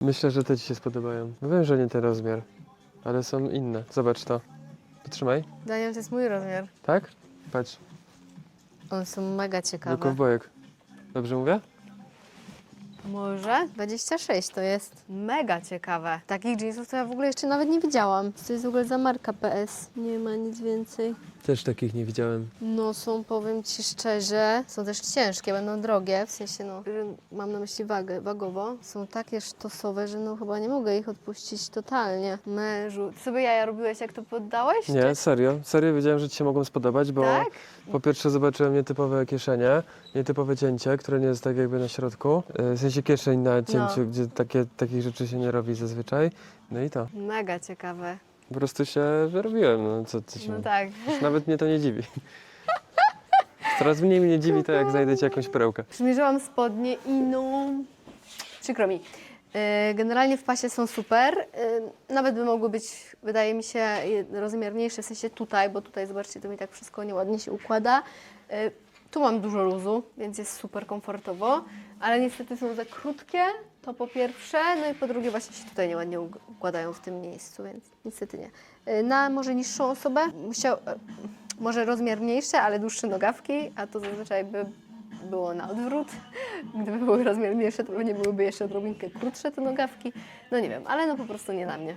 Myślę, że te ci się spodobają. No Wiem, że nie ten rozmiar, ale są inne. Zobacz to. Potrzymaj. Daniel, to jest mój rozmiar. Tak? Patrz, One są mega do ciekawe. kowbojek. Dobrze mówię? Może? 26 to jest mega ciekawe. Takich jeansów to ja w ogóle jeszcze nawet nie widziałam. Co to jest w ogóle za marka PS? Nie ma nic więcej. Też takich nie widziałem. No są, powiem Ci szczerze, są też ciężkie, będą drogie, w sensie no, że mam na myśli wagę, wagowo. Są takie sztosowe, że no chyba nie mogę ich odpuścić totalnie. Mężu, ty sobie jaja robiłeś jak to poddałeś? Nie, serio. Serio wiedziałem, że ci się mogą spodobać, bo Tak? po pierwsze zobaczyłem nietypowe kieszenie, nietypowe cięcie, które nie jest tak jakby na środku. E, W sensie kieszeń na cięciu, No. gdzie takie, takich rzeczy się nie robi zazwyczaj. No i to. Mega ciekawe. Po prostu się wyrobiłem, no co ty się... No tak. Już Nawet mnie to nie dziwi. Coraz mniej mnie dziwi to, jak znajdę ci jakąś perełkę. Przymierzyłam spodnie i no... Przykro mi. Yy, Generalnie w pasie są super. Yy, Nawet by mogły być, wydaje mi się, je- rozmiarniejsze, w sensie tutaj, bo tutaj, zobaczcie, to mi tak wszystko nieładnie się układa. Yy, Tu mam dużo luzu, więc jest super komfortowo, ale niestety są za krótkie, to po pierwsze, no i po drugie właśnie się tutaj nieładnie układają w tym miejscu, więc niestety nie. Yy, Na może niższą osobę musiał, yy, może rozmiar mniejszy, ale dłuższe nogawki, a to zazwyczaj by było na odwrót. Gdyby były rozmiar mniejsze, to pewnie byłyby jeszcze odrobinkę krótsze te nogawki. No nie wiem, ale no po prostu nie na mnie.